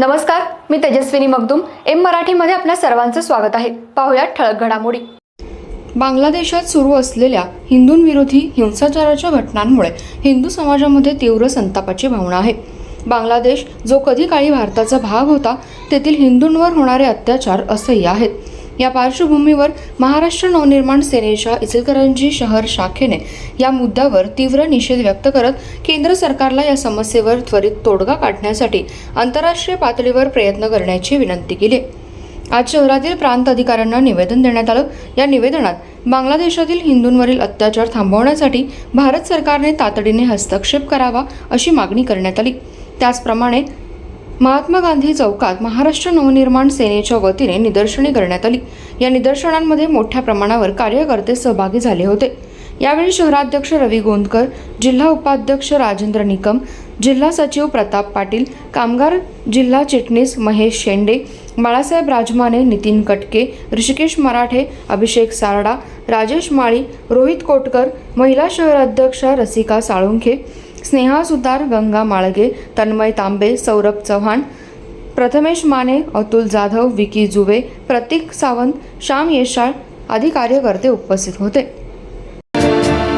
नमस्कार मी तेजस्विनी मगदूम. एम मराठीमध्ये आपल्या सर्वांचं स्वागत आहे. पाहुयात ठळक घडामोडी. बांगलादेशात सुरू असलेल्या हिंदूंविरोधी हिंसाचाराच्या घटनांमुळे हिंदू समाजामध्ये तीव्र संतापाची भावना आहे. बांगलादेश जो कधी काळी भारताचा भाग होता तेथील हिंदूंवर होणारे अत्याचार असह्य आहेत. या पार्श्वभूमीवर महाराष्ट्र नवनिर्माण सेनेच्या इचलकरंजी शहर शाखेने या मुद्द्यावर तीव्र निषेध व्यक्त करत केंद्र सरकारला या समस्येवर त्वरित तोडगा काढण्यासाठी आंतरराष्ट्रीय पातळीवर प्रयत्न करण्याची विनंती केली. आज शहरातील प्रांत अधिकाऱ्यांना निवेदन देण्यात आलं. या निवेदनात बांगलादेशातील हिंदूंवरील अत्याचार थांबवण्यासाठी भारत सरकारने तातडीने हस्तक्षेप करावा अशी मागणी करण्यात आली. त्याचप्रमाणे महात्मा गांधी चौकात महाराष्ट्र नवनिर्माण सेनेच्या वतीने निदर्शने करण्यात आली. या निदर्शनांमध्ये मोठ्या प्रमाणावर कार्यकर्ते सहभागी झाले होते. यावेळी शहराध्यक्ष रवी गोंदकर जिल्हा उपाध्यक्ष राजेंद्र निकम जिल्हा सचिव प्रताप पाटील कामगार जिल्हा चिटणीस महेश शेंडे बाळासाहेब राजमाने नितीन कटके ऋषिकेश मराठे अभिषेक सारडा राजेश माळी रोहित कोटकर महिला शहराध्यक्षा रसिका साळुंखे स्नेहा सुतार गंगा माळगे तन्मय तांबे सौरभ चव्हाण प्रथमेश माने अतुल जाधव विकी जुवे प्रतीक सावंत श्याम येशाळ आदी कार्यकर्ते उपस्थित होते.